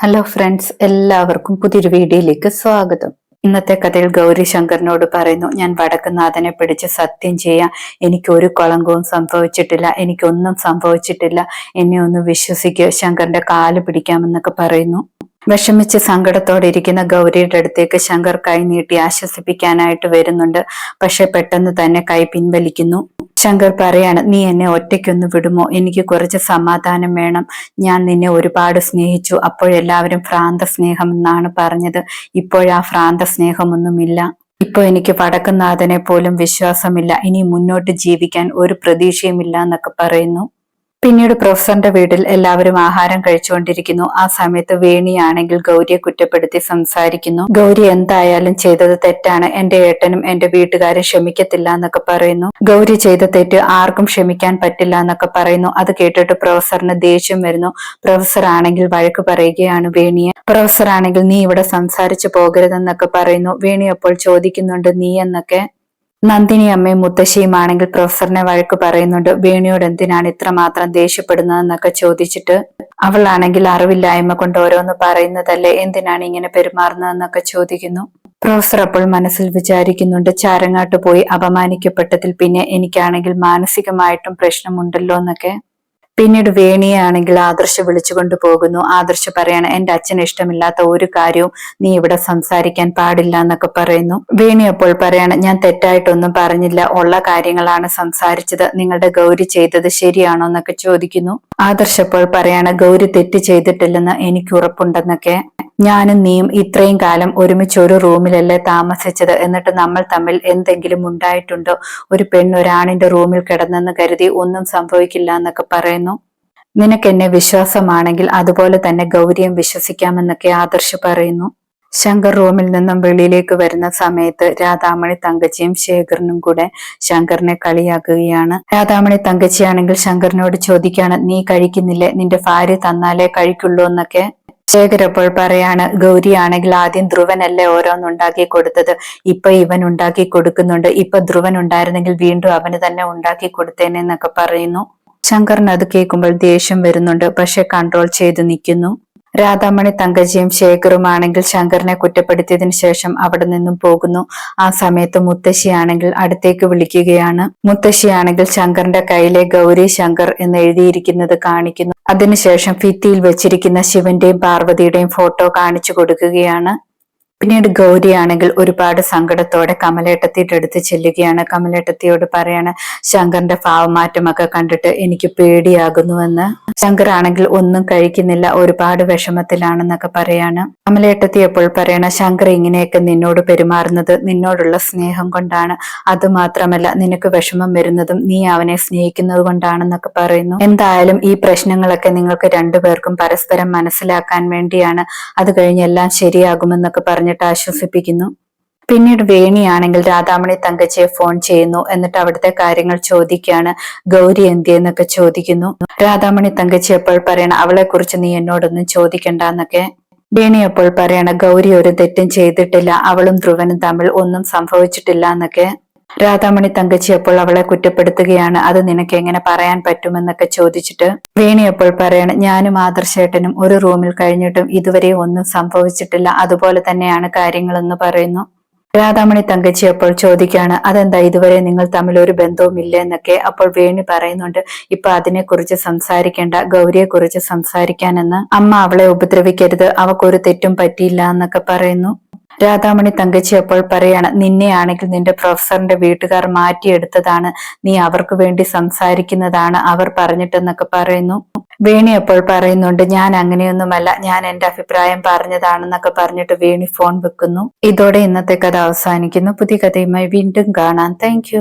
Hello friends എല്ലാവർക്കും പുതിയൊരു വീഡിയോയിലേക്ക് സ്വാഗതം. ഇന്നത്തെ കഥയിൽ ഗൗരി ശങ്കറിനോട് പറയുന്നു ഞാൻ വടക്കുനാഥനെ പിടിച്ച് സത്യം ചെയ്യാം എനിക്ക് ഒരു കളങ്കവും സംഭവിച്ചിട്ടില്ല എനിക്കൊന്നും സംഭവിച്ചിട്ടില്ല. എന്നെ ഒന്ന് വിശ്വസിക്കുക ശങ്കറിന്റെ കാൽ പിടിക്കാമെന്നൊക്കെ പറയുന്നു. വിഷമിച്ച് സങ്കടത്തോടെ ഇരിക്കുന്ന ഗൗരിയുടെ അടുത്തേക്ക് ശങ്കർ കൈ നീട്ടി ആശ്വസിപ്പിക്കാനായിട്ട് വരുന്നുണ്ട്. പക്ഷെ പെട്ടെന്ന് തന്നെ കൈ പിൻവലിക്കുന്നു. ശങ്കർ പറയാണ് നീ എന്നെ ഒറ്റയ്ക്കൊന്ന് വിടുമോ? എനിക്ക് കുറച്ച് സമാധാനം വേണം. ഞാൻ നിന്നെ ഒരുപാട് സ്നേഹിച്ചു. അപ്പോഴെല്ലാവരും ഭ്രാന്ത സ്നേഹം എന്നാണ് പറഞ്ഞത്. ഇപ്പോഴാ ഭ്രാന്ത സ്നേഹമൊന്നുമില്ല ഇപ്പൊ എനിക്ക് വടക്കുന്നാഥനെ പോലും വിശ്വാസമില്ല. ഇനി മുന്നോട്ട് ജീവിക്കാൻ ഒരു പ്രതീക്ഷയുമില്ല എന്നൊക്കെ പറയുന്നു. പിന്നീട് പ്രൊഫസറിന്റെ വീട്ടിൽ എല്ലാവരും ആഹാരം കഴിച്ചുകൊണ്ടിരിക്കുന്നു. ആ സമയത്ത് വേണിയാണെങ്കിൽ ഗൗരിയെ കുറ്റപ്പെടുത്തി സംസാരിക്കുന്നു. ഗൗരി എന്തായാലും ചെയ്തത് തെറ്റാണ്. എന്റെ ഏട്ടനും എന്റെ വീട്ടുകാരും ക്ഷമിക്കത്തില്ല എന്നൊക്കെ പറയുന്നു. ഗൗരി ചെയ്ത തെറ്റ് ആർക്കും ക്ഷമിക്കാൻ പറ്റില്ല എന്നൊക്കെ പറയുന്നു. അത് കേട്ടിട്ട് പ്രൊഫസറിന് ദേഷ്യം വരുന്നു. പ്രൊഫസർ ആണെങ്കിൽ വഴക്ക് പറയുകയാണ് വേണിയെ. പ്രൊഫസർ ആണെങ്കിൽ നീ ഇവിടെ സംസാരിച്ചു പോകരുതെന്നൊക്കെ പറയുന്നു. വേണി അപ്പോൾ ചോദിക്കുന്നുണ്ട് നീ എന്നൊക്കെ? നന്ദിനി അമ്മയും മുത്തശ്ശിയുമാണെങ്കിൽ പ്രൊഫസറിനെ വഴക്ക് പറയുന്നുണ്ട്. വേണിയോട് എന്തിനാണ് ഇത്രമാത്രം ദേഷ്യപ്പെടുന്നതെന്നൊക്കെ ചോദിച്ചിട്ട് അവളാണെങ്കിൽ അറിവില്ലായ്മ കൊണ്ട് ഓരോന്ന് പറയുന്നതല്ലേ? എന്തിനാണ് ഇങ്ങനെ പെരുമാറുന്നതെന്നൊക്കെ ചോദിക്കുന്നു. പ്രൊഫസർ അപ്പോൾ മനസ്സിൽ വിചാരിക്കുന്നുണ്ട് ചാരങ്ങാട്ട് പോയി അപമാനിക്കപ്പെട്ടതിൽ പിന്നെ എനിക്കാണെങ്കിൽ മാനസികമായിട്ടും പ്രശ്നമുണ്ടല്ലോ എന്നൊക്കെ പിന്നീട് വേണിയെ ആണെങ്കിൽ ആദർശ വിളിച്ചുകൊണ്ട് പോകുന്നു ആദർശ പറയാണ് എന്റെ അച്ഛന് ഇഷ്ടമില്ലാത്ത ഒരു കാര്യവും നീ ഇവിടെ സംസാരിക്കാൻ പാടില്ല എന്നൊക്കെ പറയുന്നു. വേണി അപ്പോൾ പറയാണ് ഞാൻ തെറ്റായിട്ടൊന്നും പറഞ്ഞില്ല. ഉള്ള കാര്യങ്ങളാണ് സംസാരിച്ചത്. നിങ്ങളുടെ ഗൗരി ചെയ്തത് ശരിയാണോ എന്നൊക്കെ ചോദിക്കുന്നു. ആദർശ അപ്പോൾ പറയാണ് ഗൗരി തെറ്റ് ചെയ്തിട്ടില്ലെന്ന് എനിക്ക് ഉറപ്പുണ്ടെന്നൊക്കെ. ഞാനും നീയും ഇത്രയും കാലം ഒരുമിച്ച് ഒരു റൂമിലല്ലേ താമസിച്ചത്? എന്നിട്ട് നമ്മൾ തമ്മിൽ എന്തെങ്കിലും ഉണ്ടായിട്ടുണ്ടോ? ഒരു പെണ്ണൊരാണിന്റെ റൂമിൽ കിടന്നെന്ന് കരുതി ഒന്നും സംഭവിക്കില്ല എന്നൊക്കെ പറയുന്നു. നിനക്ക് എന്നെ വിശ്വാസമാണെങ്കിൽ അതുപോലെ തന്നെ ഗൗരിയും വിശ്വസിക്കാമെന്നൊക്കെ ആദർശ് പറയുന്നു. ശങ്കർ റൂമിൽ നിന്നും വെളിയിലേക്ക് വരുന്ന സമയത്ത് രാധാമണി തങ്കച്ചിയും ശേഖരനും കൂടെ ശങ്കറിനെ കളിയാക്കുകയാണ്. രാധാമണി തങ്കച്ചിയാണെങ്കിൽ ശങ്കറിനോട് ചോദിക്കാണ് നീ കഴിക്കുന്നില്ലേ? നിന്റെ ഭാര്യ തന്നാലേ കഴിക്കുള്ളൂ എന്നൊക്കെ. ശേഖർ അപ്പോൾ പറയാണ് ഗൗരിയാണെങ്കിൽ ആദ്യം ധ്രുവനല്ലേ ഓരോന്നുണ്ടാക്കി കൊടുത്തത്? ഇപ്പൊ ഇവൻ ഉണ്ടാക്കി കൊടുക്കുന്നുണ്ട്. ഇപ്പൊ ധ്രുവൻ ഉണ്ടായിരുന്നെങ്കിൽ വീണ്ടും അവന് തന്നെ ഉണ്ടാക്കി കൊടുത്തേനെന്നൊക്കെ പറയുന്നു. ശങ്കറിന് അത് കേൾക്കുമ്പോൾ ദേഷ്യം വരുന്നുണ്ട്. പക്ഷെ കൺട്രോൾ ചെയ്തു നിൽക്കുന്നു. രാധാമണി തങ്കജിയും ശേഖറുമാണെങ്കിൽ ശങ്കറിനെ കുറ്റപ്പെടുത്തിയതിനു ശേഷം അവിടെ നിന്നും പോകുന്നു. ആ സമയത്ത് മുത്തശ്ശിയാണെങ്കിൽ അടുത്തേക്ക് വിളിക്കുകയാണ്. മുത്തശ്ശിയാണെങ്കിൽ ശങ്കറിന്റെ കയ്യിലെ ഗൗരി ശങ്കർ എന്ന് എഴുതിയിരിക്കുന്നത് കാണിക്കുന്നു. അതിനുശേഷം ഫിത്തിയിൽ വെച്ചിരിക്കുന്ന ശിവന്റെയും പാർവതിയുടെയും ഫോട്ടോ കാണിച്ചു കൊടുക്കുകയാണ്. പിന്നീട് ഗൗരിയാണെങ്കിൽ ഒരുപാട് സങ്കടത്തോടെ കമലേട്ടത്തിയുടെ അടുത്ത് ചെല്ലുകയാണ്. കമലേട്ടത്തിയോട് പറയാണ് ശങ്കറിന്റെ ഭാവമാറ്റമൊക്കെ കണ്ടിട്ട് എനിക്ക് പേടിയാകുന്നുവെന്ന്. ശങ്കർ ആണെങ്കിൽ ഒന്നും കഴിക്കുന്നില്ല ഒരുപാട് വിഷമത്തിലാണെന്നൊക്കെ പറയാണ്. കമലേട്ടത്തി എപ്പോൾ പറയണ ശങ്കർ ഇങ്ങനെയൊക്കെ നിന്നോട് പെരുമാറുന്നത് നിന്നോടുള്ള സ്നേഹം കൊണ്ടാണ്. അത് മാത്രമല്ല നിനക്ക് വിഷമം വരുന്നതും നീ അവനെ സ്നേഹിക്കുന്നത് കൊണ്ടാണെന്നൊക്കെ പറയുന്നു. എന്തായാലും ഈ പ്രശ്നങ്ങളൊക്കെ നിങ്ങൾക്ക് രണ്ടുപേർക്കും പരസ്പരം മനസ്സിലാക്കാൻ വേണ്ടിയാണ്. അത് കഴിഞ്ഞ് എല്ലാം ശരിയാകുമെന്നൊക്കെ പറഞ്ഞു പറഞ്ഞിട്ട് ആശ്വസിപ്പിക്കുന്നു. പിന്നീട് വേണിയാണെങ്കിൽ രാധാമണി തങ്കച്ചിയെ ഫോൺ ചെയ്യുന്നു. എന്നിട്ട് അവിടുത്തെ കാര്യങ്ങൾ ചോദിക്കുകയാണ്. ഗൗരി എന്തി എന്നൊക്കെ ചോദിക്കുന്നു. രാധാമണി തങ്കച്ചി എപ്പോൾ പറയണ അവളെ കുറിച്ച് നീ എന്നോടൊന്നും ചോദിക്കണ്ട എന്നൊക്കെ വേണി അപ്പോൾ പറയണ ഗൗരി ഒരു തെറ്റും ചെയ്തിട്ടില്ല. അവളും ധ്രുവനും തമ്മിൽ ഒന്നും സംഭവിച്ചിട്ടില്ല എന്നൊക്കെ രാധാമണി തങ്കച്ചി അപ്പോൾ അവളെ കുറ്റപ്പെടുത്തുകയാണ്. അത് നിനക്ക് എങ്ങനെ പറയാൻ പറ്റുമെന്നൊക്കെ ചോദിച്ചിട്ട് വേണി അപ്പോൾ പറയണം ഞാനും ആദർശേട്ടനും ഒരു റൂമിൽ കഴിഞ്ഞിട്ടും ഇതുവരെ ഒന്നും സംഭവിച്ചിട്ടില്ല. അതുപോലെ തന്നെയാണ് കാര്യങ്ങളെന്ന് പറയുന്നു. രാധാമണി തങ്കച്ചി അപ്പോൾ ചോദിക്കുകയാണ് അതെന്താ ഇതുവരെ നിങ്ങൾ തമ്മിൽ ഒരു ബന്ധവുമില്ല? എന്നൊക്കെ അപ്പോൾ വേണി പറയുന്നുണ്ട് ഇപ്പൊ അതിനെക്കുറിച്ച് സംസാരിക്കേണ്ട ഗൗരിയെ കുറിച്ച് സംസാരിക്കാനെന്ന്. അമ്മ അവളെ ഉപദ്രവിക്കരുത് അവക്കൊരു തെറ്റും പറ്റിയില്ല എന്നൊക്കെ പറയുന്നു. രാധാമണി തങ്കച്ചി അപ്പോൾ പറയാണ് നിന്നെയാണെങ്കിൽ നിന്റെ പ്രൊഫസറിന്റെ വീട്ടുകാർ മാറ്റിയെടുത്തതാണ്. നീ അവർക്ക് വേണ്ടി സംസാരിക്കുന്നതാണ് അവർ പറഞ്ഞിട്ടെന്നൊക്കെ പറയുന്നു. വേണി അപ്പോൾ പറയുന്നുണ്ട് ഞാൻ അങ്ങനെയൊന്നുമല്ല ഞാൻ എന്റെ അഭിപ്രായം പറഞ്ഞതാണെന്നൊക്കെ പറഞ്ഞിട്ട് വേണി ഫോൺ വെക്കുന്നു. ഇതോടെ ഇന്നത്തെ കഥ അവസാനിക്കുന്നു. പുതിയ കഥയുമായി വീണ്ടും കാണാം. താങ്ക്